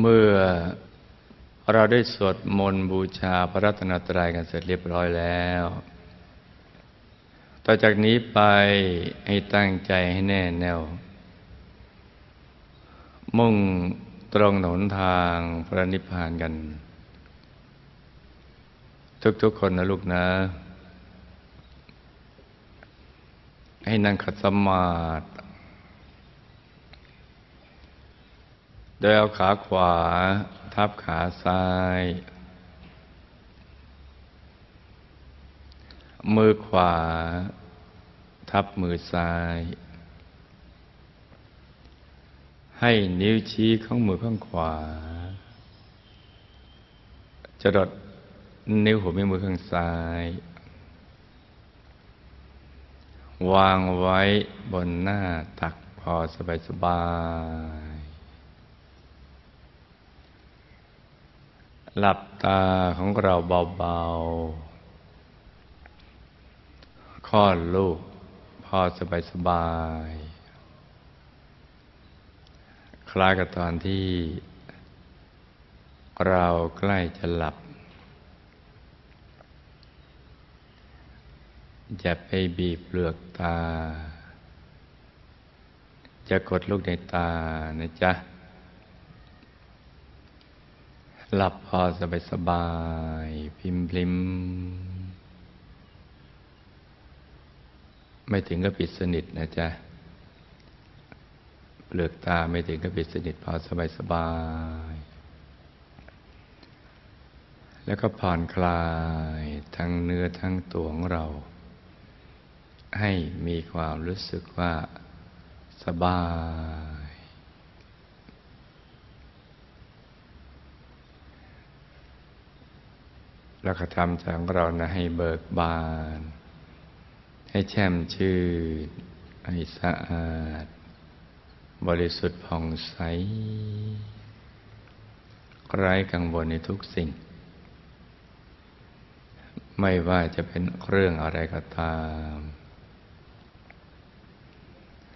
เมื่อเราได้สวดมนต์บูชาพระรัตนตรัยกันเสร็จเรียบร้อยแล้ว ต่อจากนี้ไปให้ตั้งใจให้แน่แน่ว มุ่งตรงหนทางพระนิพพานกัน ทุกๆคนนะลูกนะ ให้นั่งขัดสมาธิ โดยเอาขาขวาทับขาซ้าย มือขวา ทับมือซ้าย ให้นิ้วชี้ของมือข้างขวา จะดดนิ้วหัวแม่มือข้างซ้าย วางไว้บนหน้าตักพอสบายสบาย หลับตาของเราเบาๆคลอดลูกพอสบายสบาย คล้ายกับตอนที่ เราใกล้จะหลับ อย่าไปบีบเปลือกตา จะกดลูกในตานะจ๊ะ หลับพอสบายสบาย พิมพิมไม่ถึงก็ปิดสนิทนะจ๊ะ เปลือกตาไม่ถึงก็ปิดสนิทพอสบายสบาย แล้วก็ผ่อนคลายทั้งเนื้อทั้งตัวของเรา ให้มีความรู้สึกว่าสบาย แล้วก็ทำใจของเรานะให้เบิกบาน ให้แช่มชื่นให้สะอาด บริสุทธิ์ผ่องใสไร้กังวลในทุกสิ่ง ไม่ว่าจะเป็นเรื่องอะไรก็ตาม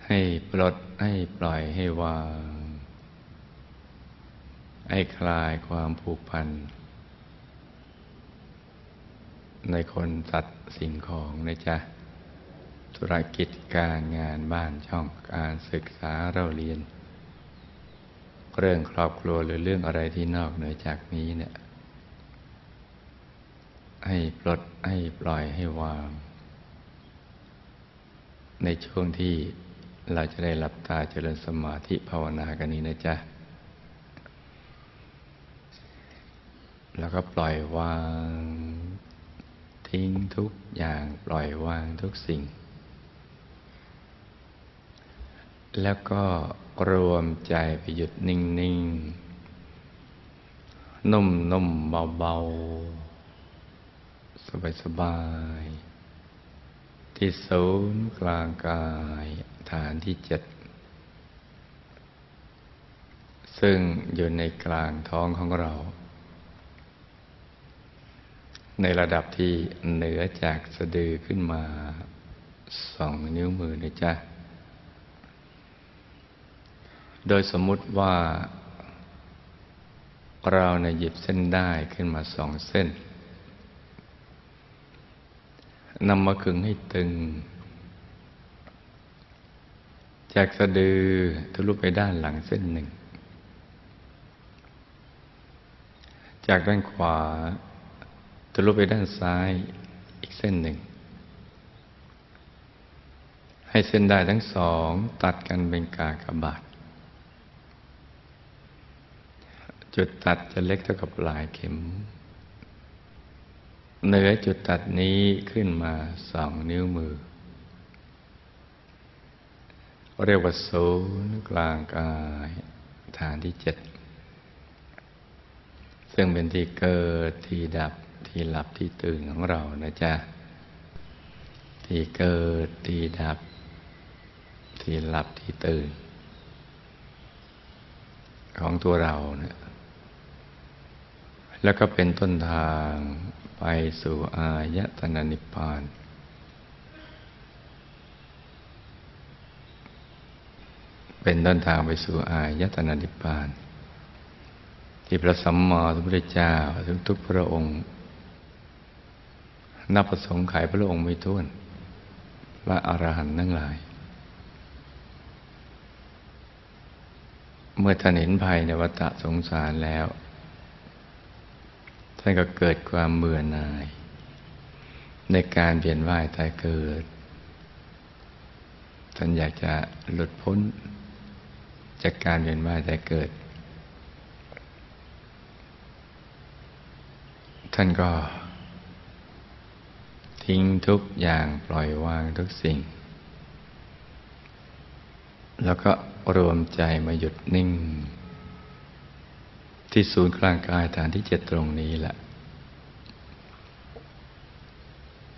ให้ปลดให้ปล่อยให้วาง ให้คลายความผูกพัน ในคนสัตว์สิ่งของนะจ๊ะ ธุรกิจการงานบ้านช่องการศึกษาเราเรียน เรื่องครอบครัวหรือเรื่องอะไรที่นอกเหนือจากนี้เนี่ย ให้ปลดให้ปล่อยให้วาง ในช่วงที่เราจะได้หลับตาเจริญสมาธิภาวนากันนี้นะจ๊ะแล้วก็ปล่อยวาง ทิ้งทุกอย่างปล่อยวางทุกสิ่ง แล้วก็รวมใจไปหยุดนิ่งๆนุ่มๆเบาๆสบายๆที่ศูนย์กลางกายฐานที่เจ็ดซึ่งอยู่ในกลางท้องของเรา ในระดับที่เหนือจากสะดือขึ้นมาสองนิ้วมือนะจ๊ะ โดยสมมุติว่า เราเนหยิบเส้นได้ขึ้นมาสองเส้นนำมาขึงให้ตึง จากสะดือทะลุไปด้านหลังเส้นหนึ่ง จากด้านขวา ทะลุไปด้านซ้ายอีกเส้นหนึ่ง ให้เส้นได้ทั้งสองตัดกันเป็นกากบาท จุดตัดจะเล็กเท่ากับลายเข็ม เหนือจุดตัดนี้ขึ้นมาสองนิ้วมือ เรียกว่าศูนย์กลางกายฐานที่เจ็ดซึ่งเป็นที่เกิดที่ดับ ที่หลับที่ตื่นของเรานะจ๊ะ ที่เกิดที่ดับ ที่หลับที่ตื่น ของตัวเราเนี่ยแล้วก็เป็นต้นทางไปสู่อายตนะนิพพาน เป็นต้นทางไปสู่อายตนะนิพพาน ที่พระสัมมาสัมพุทธเจ้าทุกทุกพระองค์ นับประสงค์ไขพระองค์ไม่ท้วนพระอรหันต์ทั้งหลาย เมื่อท่านเห็นภัยในวัฏสงสารแล้ว ท่านก็เกิดความเบื่อหน่าย ในการเปลี่ยนว่ายตายเกิด ท่านอยากจะหลุดพ้น จากการเวียนว่ายตายเกิด ท่านก็ ทิ้งทุกอย่างปล่อยวางทุกสิ่ง แล้วก็รวมใจมาหยุดนิ่ง ที่ศูนย์กลางกายฐานที่เจ็ดตรงนี้แหละ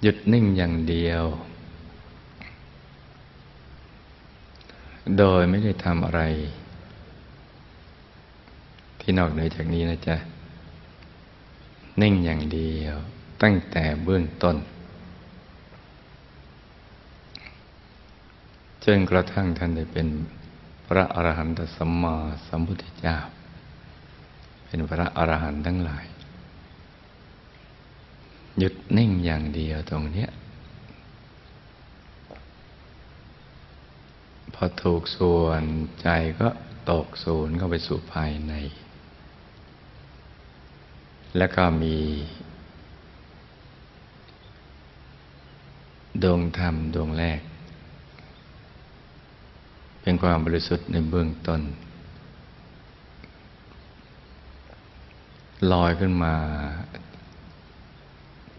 หยุดนิ่งอย่างเดียว โดยไม่ได้ทำอะไร ที่นอกเหนือจากนี้นะจ๊ะ นิ่งอย่างเดียวตั้งแต่เบื้องต้น จนกระทั่งท่านได้เป็นพระอรหันตสัมมาสัมพุทธเจ้า เป็นพระอรหันต์ทั้งหลาย หยุดนิ่งอย่างเดียวตรงเนี้ยพอถูกส่วนใจก็ตกศูนย์เข้าไปสู่ภายใน แล้วก็มีดวงธรรมดวงแรก เป็นความบริสุทธิ์ในเบื้องต้น ลอยขึ้นมา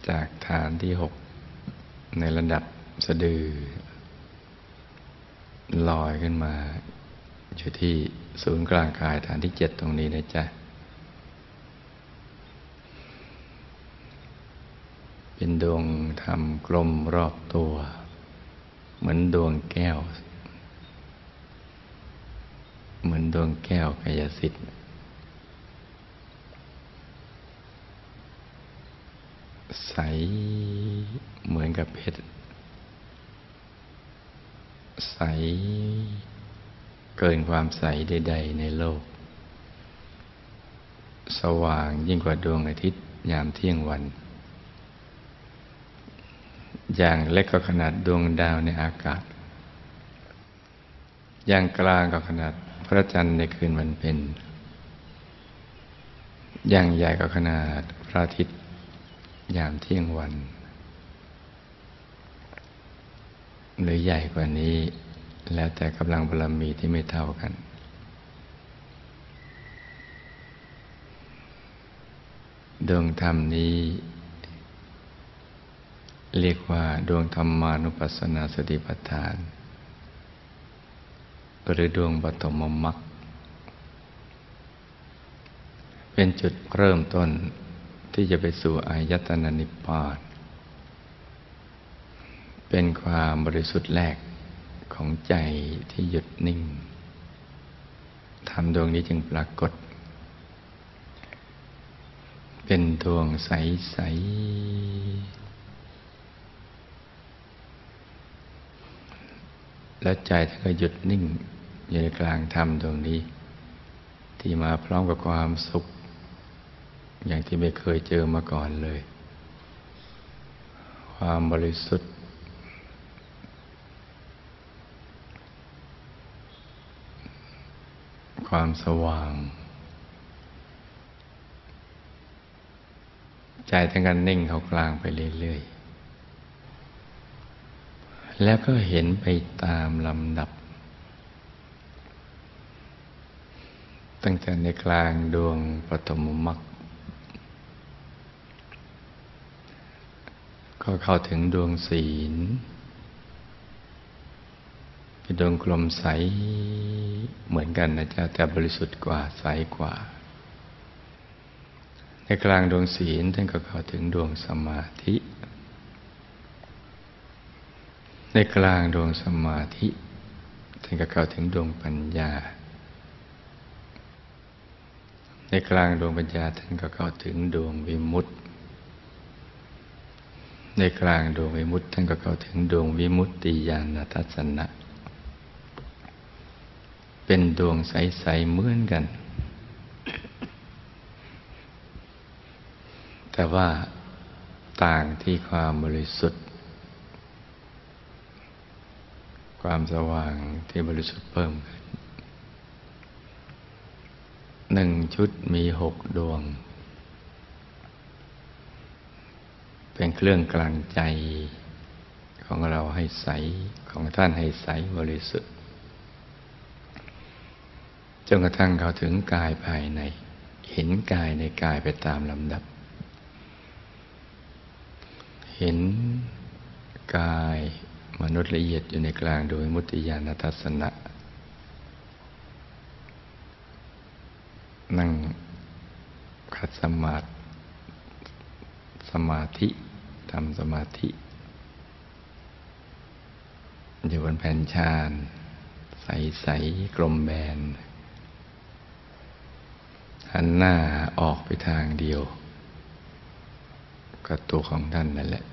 จากฐานที่หกในระดับสะดือ ลอยขึ้นมา อยู่ที่ศูนย์กลางกายฐานที่เจ็ดตรงนี้นะจ๊ะ เป็นดวงธรรมกลมรอบตัว เหมือนดวงแก้ว เหมือนดวงแก้วกายสิทธิ์ใสเหมือนกับเพชร ใสเกินความใสใด ๆ ในโลก สว่างยิ่งกว่าดวงอาทิตย์ยามเที่ยงวัน อย่างเล็กก็ขนาดดวงดาวในอากาศ อย่างกลางก็ขนาด พระจันทร์ในคืนวันเพ็ญอย่างใหญ่ก็ขนาดพระอาทิตย์ยามเที่ยงวัน หรือใหญ่กว่านี้ แล้วแต่กำลังบารมีที่ไม่เท่ากัน ดวงธรรมนี้ เรียกว่าดวงธรรมานุปัสสนาสติปัฏฐาน หรือดวงปฐมมรรคเป็นจุดเริ่มต้นที่จะไปสู่อายตนะนิพพานเป็นความบริสุทธิ์แรกของใจที่หยุดนิ่งทำดวงนี้จึงปรากฏ เป็นดวงใส ๆ แล้วใจท่านก็หยุดนิ่ง อยู่ในกลางธรรมดวงนี้ ที่มาพร้อมกับความสุข อย่างที่ไม่เคยเจอมาก่อนเลย ความบริสุทธิ์ ความสว่าง ใจทั้งกันนิ่งเขากลางไปเรื่อยๆแล้วก็เห็นไปตามลำดับ ตั้งแต่ในกลางดวงปฐมมรรคก็เข้าถึงดวงศีลเป็นดวงกลมใสเหมือนกันนะจ๊ะแต่บริสุทธิ์กว่าใสกว่า ในกลางดวงศีลท่านก็เข้าถึงดวงสมาธิ ในกลางดวงสมาธิท่านก็เข้าถึงดวงปัญญา ใน กลางดวงปัญญาท่านก็เข้าถึงดวงวิมุตติ ในกลางดวงวิมุตติท่านก็เข้าถึงดวงวิมุตติญาณทัศนะ เป็นดวงใสๆเหมือนกัน แต่ว่าต่างที่ความบริสุทธิ์ ความสว่างที่บริสุทธิ์เพิ่มขึ้น หนึ่งชุดมีหกดวง เป็นเครื่องกลั่นใจของเราให้ใสของท่านให้ใสบริสุทธิ์จนกระทั่งเขาถึงกายภายใน เห็นกายในกายไปตามลำดับ เห็นกายมนุษย์ละเอียดอยู่ในกลางโดยมุติญาณทัศนะ นั่งขัดสมาธิสมาธิทำสมาธิ อยู่บนแผ่นชานใสๆกลมแบน หันหน้าออกไปทางเดียว กับตัวของท่านนั่นแหละ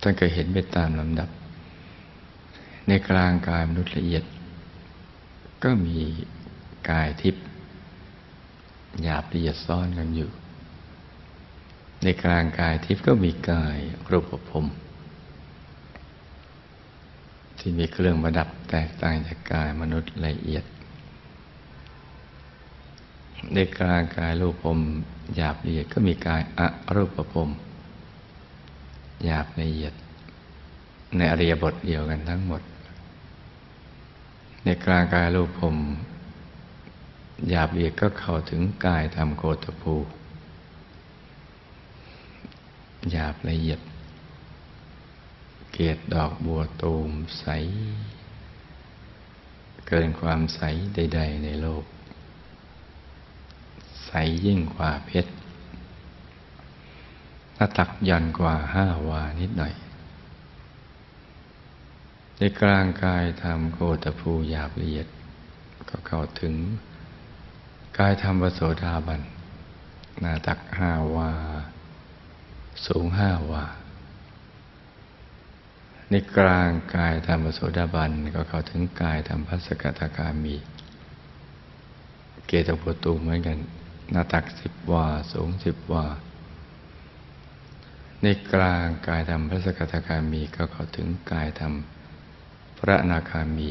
ท่านก็เห็นไปตามลำดับ ในกลางกายมนุษย์ละเอียด ก็มีกายทิพย์หยาบละเอียดซ่อนกันอยู่ ในกลางกายทิพย์ก็มีกายรูปภพที่มีเครื่องประดับแตกต่างจากกายมนุษย์ละเอียด ในกลางกายรูปภพหยาบละเอียดก็มีกายอรูปภพหยาบละเอียด ในอริยบทเดียวกันทั้งหมด ในกลางกายรูปภพหยาบละเอียดก็เข้าถึงกายธรรมโคตภูหยาบละเอียด เกตดอกบัวตูมใส เกินความใสใด ๆ ในโลก ใสยิ่งกว่าเพชรหน้าตักยันกว่าห้าวานิดหน่อย ในกลางกายธรรมโคตภูหยาบละเอียด ก็เข้าถึง กายธรรมวโสดาบันหน้าตักห้าวา สูงห้าวา ในกลางกายธรรมปโสดาบันก็เข้าถึงกายธรรมพัสกตาคามี เกตโพตูเหมือนกันหน้าตักสิบวา สูงสิบวาในกลางกายธรรมพัสกตาคามีก็เข้าถึงกายธรรม พระนาคามี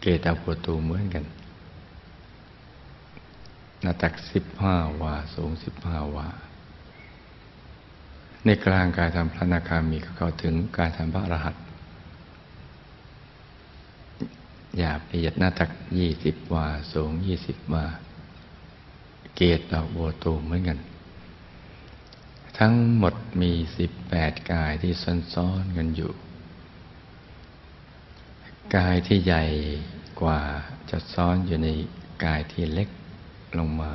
เกตาโพตูเหมือนกันหน้าตักสิบห้าวาสูงสิบห้าวา ในกลางกายธรรมพระนาคามีก็เข้าถึงกายธรรมพระรหันต์หยาบละเอียดหน้าตักยี่สิบวาสูงยี่สิบวา เกตดอกบัวตูมเหมือนกัน ทั้งหมดมีสิบแปดกายที่ซ้อนๆกันอยู่ กายที่ใหญ่กว่าจะซ้อนอยู่ในกายที่เล็กลงมา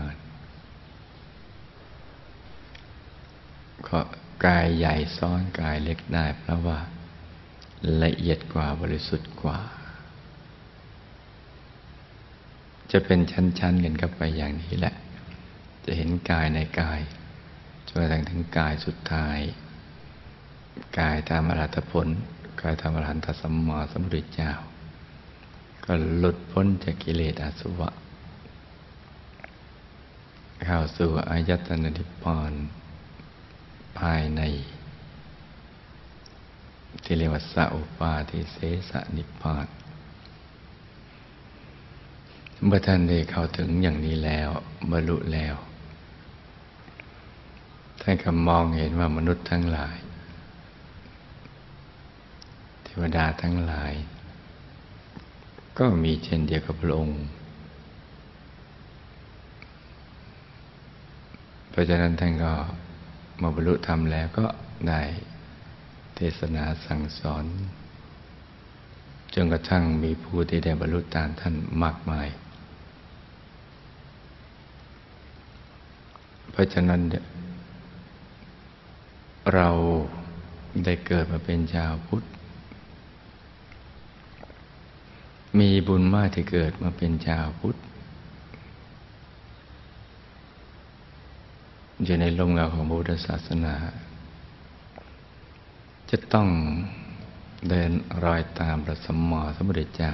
ก็กายใหญ่ซ้อนกายเล็กได้เพราะว่า ละเอียดกว่าบริสุทธิ์กว่า จะเป็นชั้นๆกันเข้าไปอย่างนี้แหละ จะเห็นกายในกายจนกระทั่งถึงกายสุดท้าย กายตามอรัตผล กายตามอรหันตสัมมาสัมพุทธเจ้า ก็หลุดพ้นจากกิเลสอาสวะ เข้าสู่อายตนะนิพพานภายใน ที่เรียกว่าสัพปาทิเสสนิพพานเมื่อท่านได้เข้าถึงอย่างนี้แล้วบรรลุแล้วท่านก็มองเห็นว่ามนุษย์ทั้งหลาย ทวดาทั้งหลาย ก็มีเช่นเดียวกับพระองค์ เพราะฉะนั้นท่านก็มาบรรลุธรรมแล้วก็ได้เทศนาสั่งสอนจนกระทั่งมีผู้ที่ได้บรรลุตามท่านมากมาย เพราะฉะนั้นเราได้เกิดมาเป็นชาวพุทธ มีบุญมากที่เกิดมาเป็นชาวพุทธ อยู่ในลมเงาของพุทธศาสนา จะต้องเดินรอยตามพระสมมอสมุทรเจ้า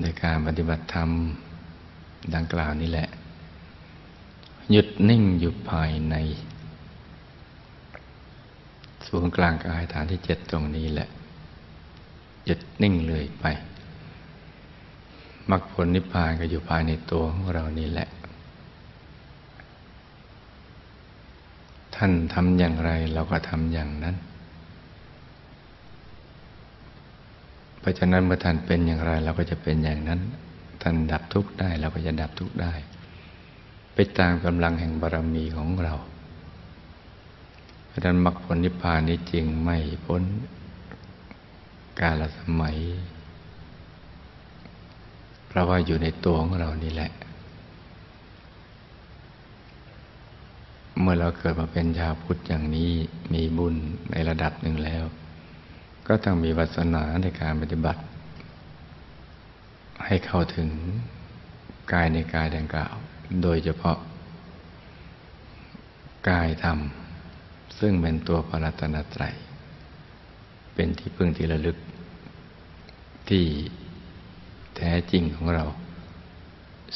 ในการปฏิบัติธรรมดังกล่าวนี้แหละ หยุดนิ่งอยู่ภายในศูนกลางกายฐานที่เจ็ดตรงนี้แหละ หยุดนิ่งเลยไปมรรคผลนิพพานก็อยู่ภายในตัวของเรานี่แหละ ท่านทำอย่างไรเราก็ทำอย่างนั้น เพราะฉะนั้นเมื่อท่านเป็นอย่างไรเราก็จะเป็นอย่างนั้น ท่านดับทุกข์ได้เราก็จะดับทุกข์ได้ ไปตามกำลังแห่งบารมีของเรา เพราะฉะนั้นมรรคผลนิพพานนี้จริงไม่พ้น กาลสมัย เพราะว่าอยู่ในตัวของเรานี่แหละ เมื่อเราเกิดมาเป็นชาวพุทธอย่างนี้มีบุญในระดับหนึ่งแล้ว ก็ต้องมีวัสนาในการปฏิบัติ ให้เข้าถึงกายในกายดังกล่าว โดยเฉพาะ กายธรรม ซึ่งเป็นตัวปรัตนตรัย เป็นที่พึ่งที่ระลึก ที่แท้จริงของเรา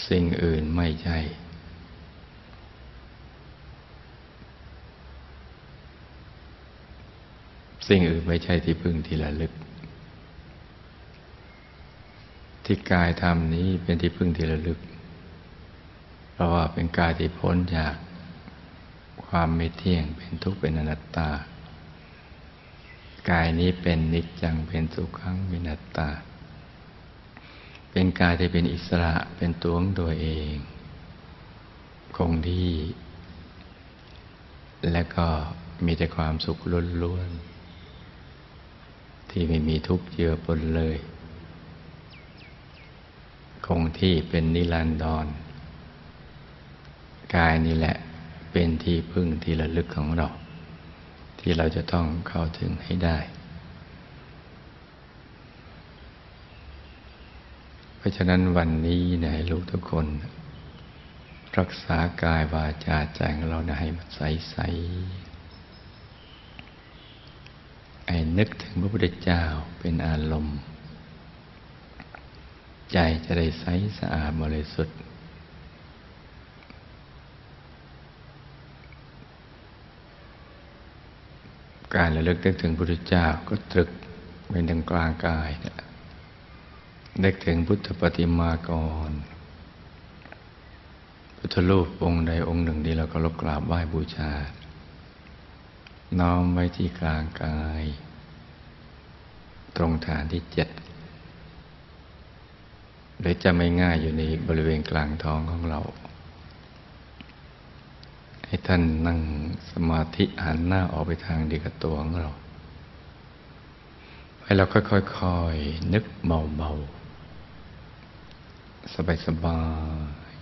สิ่งอื่นไม่ใช่สิ่งอื่นไม่ใช่ที่พึ่งที่ระลึก ที่กายธรรมนี้เป็นที่พึ่งที่ระลึก เพราะว่าเป็นกายที่พ้นจากความไม่เที่ยงเป็นทุกข์เป็นอนัตตา กายนี้เป็นนิจจังเป็นสุขังเป็นนัตตา เป็นกายที่เป็นอิสระเป็นตัวของตัวเอง คงที่ และก็มีแต่ความสุขล้วนๆที่ไม่มีทุกข์เจือปนเลย คงที่เป็นนิรันดรกายนี่แหละเป็นที่พึ่งที่ระลึกของเรา ที่เราจะต้องเข้าถึงให้ได้ เพราะฉะนั้นวันนี้นี่ยให้ลูกทุกคน รักษากายวาจาใจของเราให้มันใสใสไอ้นึกถึงพระพุทธเจ้าเป็นอารมณ์ ใจจะได้ใสสะอาดบริสุทธิ์ การระลึกนึกถึงพระพุทธเจ้าก็ตรึกเป็นทางกลางกายเนี่ยนึกถึงพุทธปฏิมากร พุทธรูปองค์ใดองค์หนึ่งที่เราก็รบกราบไหว้บูชา น้อมไว้ที่กลางกาย ตรงฐานที่เจ็ดหรือจะไม่ง่ายอยู่ในบริเวณกลางท้องของเรา ให้ท่านนั่งสมาธิหันหน้าออกไปทางเดีกับตัวของเรา ให้เราค่อยๆนึกเบาๆ สบายสบาย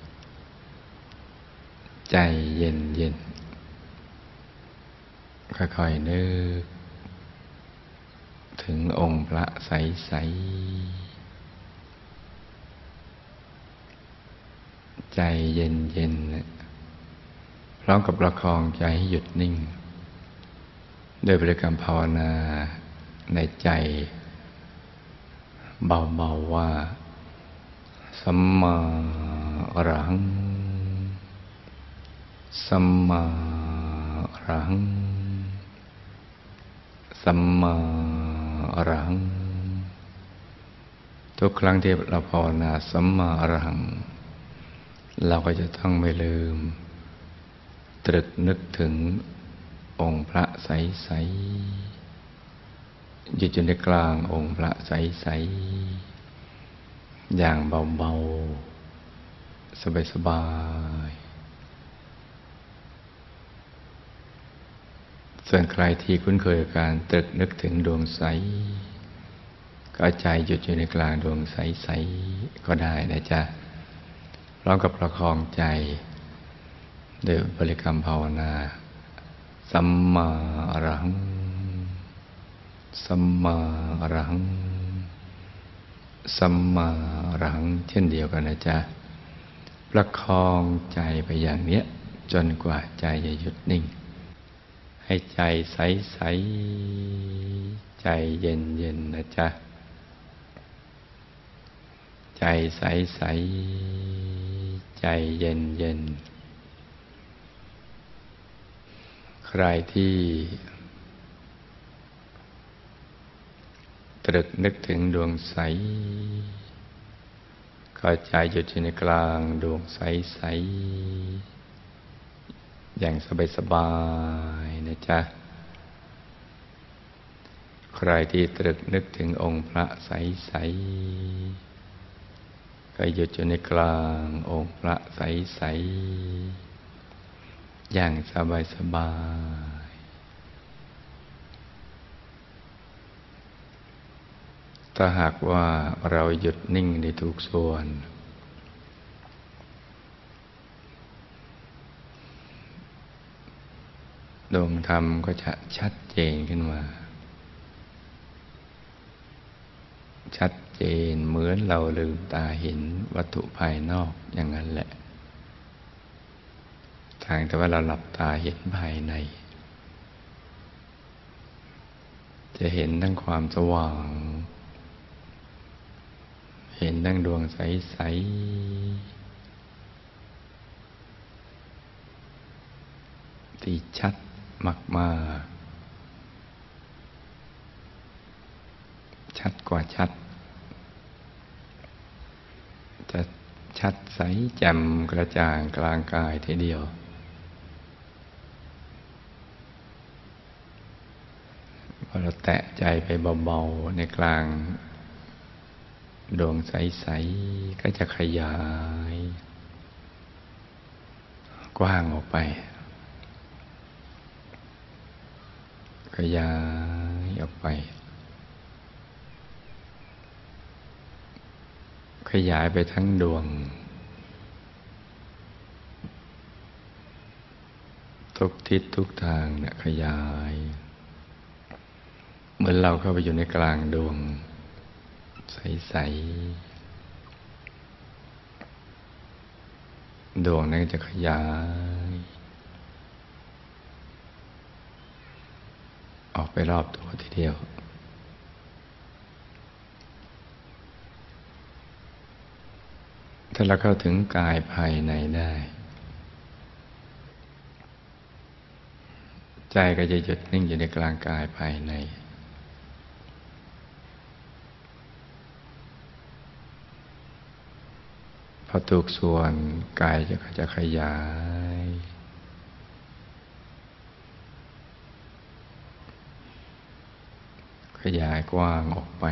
ใจเย็นเย็นค่อยๆ นึก ถึงองค์พระใสๆ ใจเย็นเย็น พร้อมกับประคองใจให้หยุดนิ่งด้วยบริกรรมภาวนาในใจ เบาๆว่า สัมมาอรัง สัมมาอรัง สัมมาอรัง ทุกครั้งที่เราภาวนาสัมมาอรัง เราก็จะต้องไม่ลืม ตรึกนึกถึงองค์พระใสๆอยู่จนในกลางองค์พระใสๆอย่างเบาๆ สบายๆ ส่วนใครที่คุ้นเคยกับการตรึกนึกถึงดวงใส ก็ใจหยุดอยู่ในกลางดวงใส ๆ ก็ได้นะจ๊ะพร้อมกับประคองใจ โดยบริกรรมภาวนา สัมมาอรหัง สัมมาอรหัง สัมมาหลัง เช่นเดียวกันนะจ๊ะ ประคองใจไปอย่างเนี้ย จนกว่าใจจะหยุดนิ่ง ให้ใจใสใส ใจเย็นเย็นนะจ๊ะ ใจใสใส ใจเย็นเย็น ใครที่ตรึกนึกถึงดวงใสก็ใจหยุดอยู่ในกลางดวงใสใสอย่างสบายสบายนะจ๊ะ ใครที่ตรึกนึกถึงองค์พระใสใสก็หยุดอยู่ในกลางองค์พระใสใส อย่างสบายสบาย ถ้าหากว่าเราหยุดนิ่งในทุกส่วน ดวงธรรมก็จะชัดเจนขึ้นมา ชัดเจนเหมือนเราลืมตาเห็นวัตถุภายนอกอย่างนั้นแหละ ทางแต่ว่าเราหลับตาเห็นภายใน จะเห็นทั้งความสว่าง เห็นดังดวงใสๆที่ชัดมากๆชัดกว่าชัด จะชัดใสแจ่มกระจ่างกลางกายทีเดียว พอ เราแตะใจไปเบาๆในกลางดวงใส ๆ ก็จะขยาย กว้างออกไป ขยายออกไป ขยายไปทั้งดวง ทุกทิศทุกทางเนี่ยขยาย เหมือนเราเข้าไปอยู่ในกลางดวง ใส ๆ ดวงนั้นจะขยาย ออกไปรอบตัวทีเดียว ถ้าเราเข้าถึงกายภายในได้ ใจก็จะหยุดนิ่งอยู่ในกลางกายภายใน พอทุกส่วนกายจะจะขยาย ขยายกว้างออกไป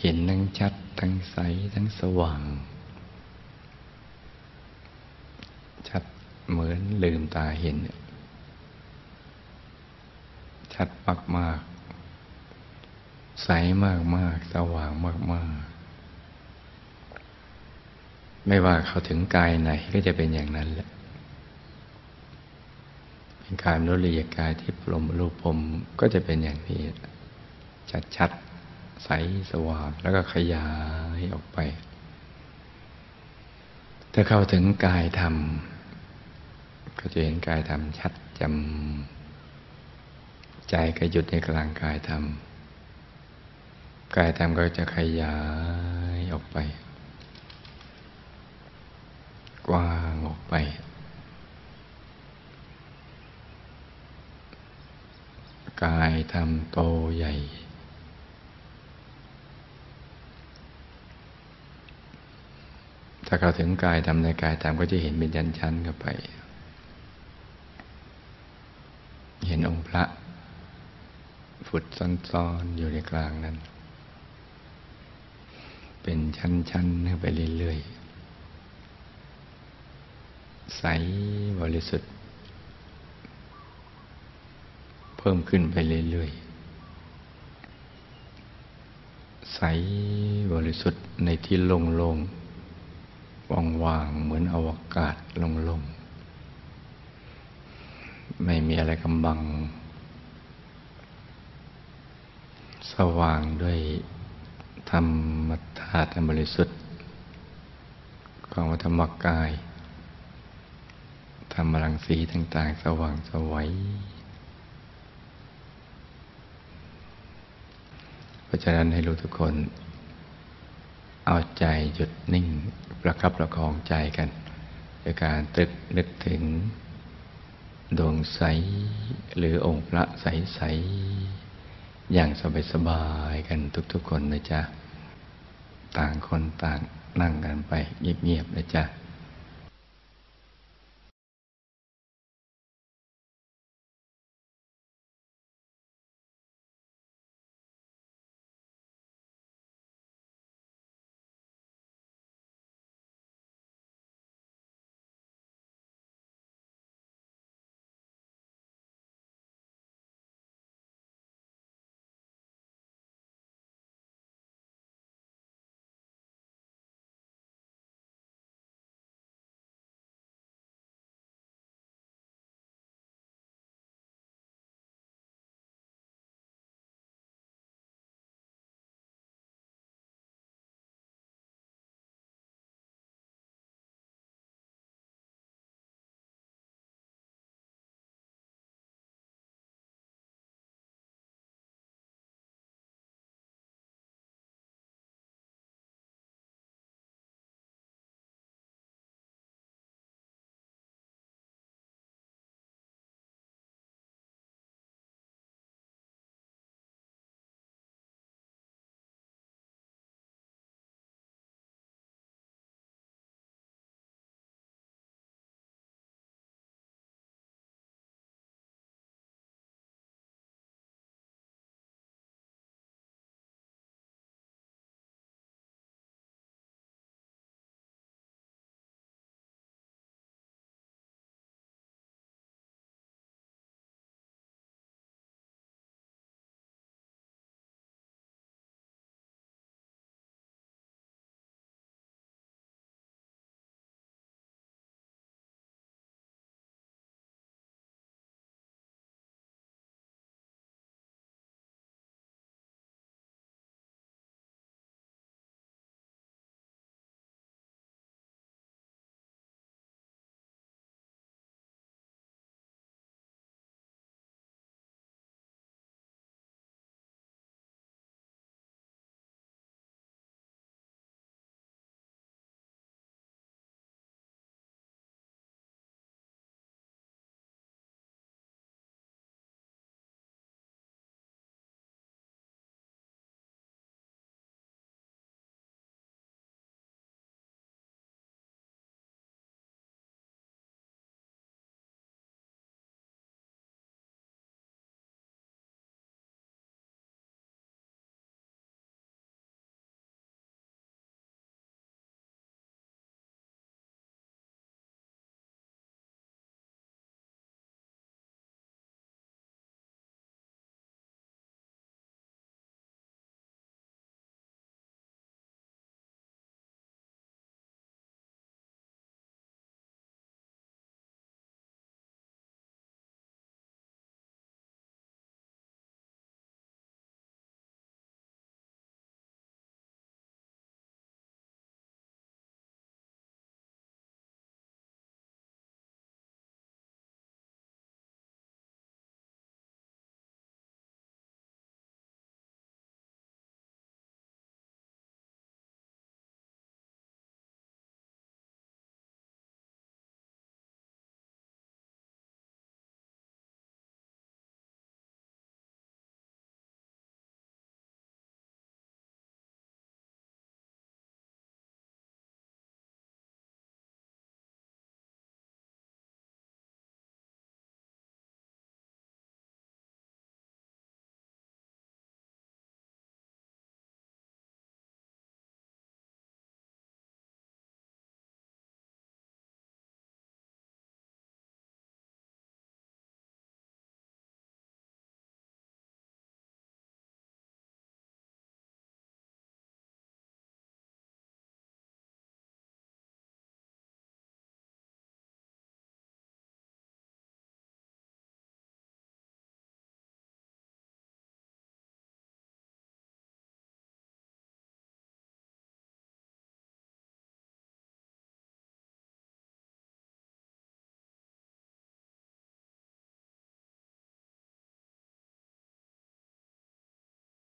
เห็นทั้งชัด ทั้งใส ทั้งสว่าง ชัดเหมือนลืมตาเห็น ชัดมากมาก ใสมากมาก สว่างมากมาก ไม่ว่าเขาถึงกายไหนก็จะเป็นอย่างนั้นแหละ เป็นกายมนุษยกายที่ปลมรูปพรมก็จะเป็นอย่างนี้ ชัดชัดใสสว่างแล้วก็ขยายออกไป ถ้าเข้าถึงกายธรรม ก็จะเห็นกายธรรมชัดจำใจก็หยุดในกลางกายธรรม กายธรรมก็จะขยายออกไป กว้างออกไป กายทำโตใหญ่ ถ้าเขาถึงกายทำในกายทำก็จะเห็นเป็นยันชั้นเข้าไป เห็นองค์พระฝุดซ้อนๆอยู่ในกลางนั้น เป็นชั้นๆขึ้นไปเรื่อยๆ ใสบริสุทธิ์ เพิ่มขึ้นไปเรื่อยๆ ใสบริสุทธิ์ในที่โล่งๆ ว่างๆ เหมือนอวกาศโล่งๆ ไม่มีอะไรกำบัง สว่างด้วยธรรมธาตุบริสุทธิ์ของธรรมกาย ธรรมรังสีต่าง ๆ สว่างสวัยเพราะฉะนั้นให้รู้ทุกคน เอาใจหยุดนิ่ง ประคับประคองใจกันโดยการตรึกนึกถึง ดวงใส หรือองค์พระใส ๆ อย่างสบาย ๆ กันทุก ๆ คนนะจ๊ะ ต่างคนต่างนั่งกันไปเงียบ ๆ นะจ๊ะ